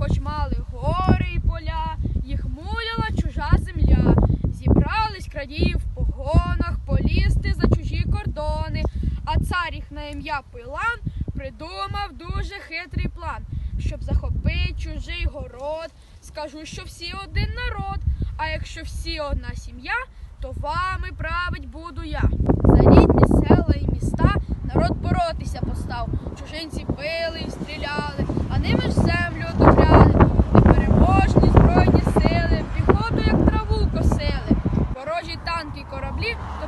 хоч мали гори і поля, їх муляла чужа земля. Зібрались крадії в погонах, полізти за чужі кордони, а цар їх на ім'я Пилан придумав дуже хитрий план, щоб захопити чужий город. Скажу, що всі один народ, а якщо всі одна сім'я, то вами править буду я. За рідні села і міста народ боротися постав. Чужинці били і стріляли, а ними ж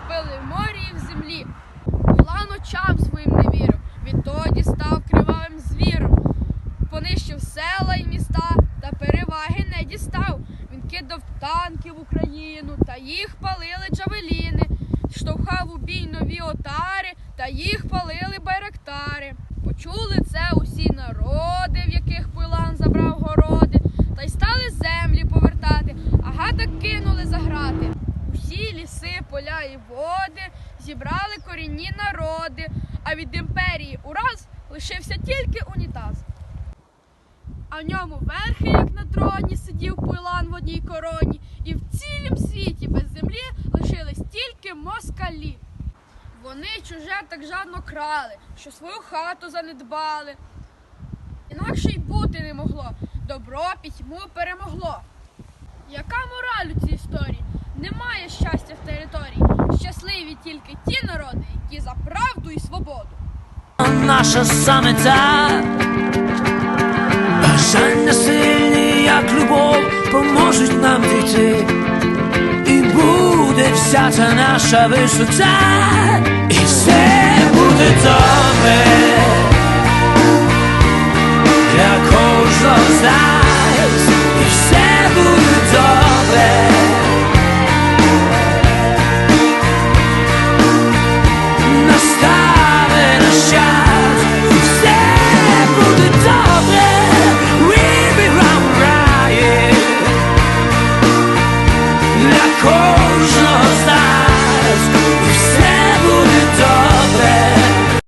топили в морі і в землі. Улан очам своїм не вірив, відтоді став кривавим звіром. Понищив села й міста та переваги не дістав. Він кидав танки в Україну, та їх палили джавеліни, штовхав у бій нові отари, та їх палили байрактари. Почули це усі народи, в яких Пилан забрав городи, та й стали землі повертати, а гата кинули за грати. Ліси, поля і води зібрали корінні народи, а від імперії ураз лишився тільки унітаз. А в ньому верхи, як на троні, сидів пилан в одній короні, і в цілім світі без землі лишились тільки москалі. Вони чуже так жадно крали, що свою хату занедбали. Інакше й бути не могло. Добро пітьму перемогло. Яка мораль у цій історії? Немає щастя в території. Щасливі тільки ті народи, які за правду і свободу. наша саме та Бажання сильні, як любов, поможуть нам дійти. І буде вся ця наша висота, і все буде добре для кожного з нас.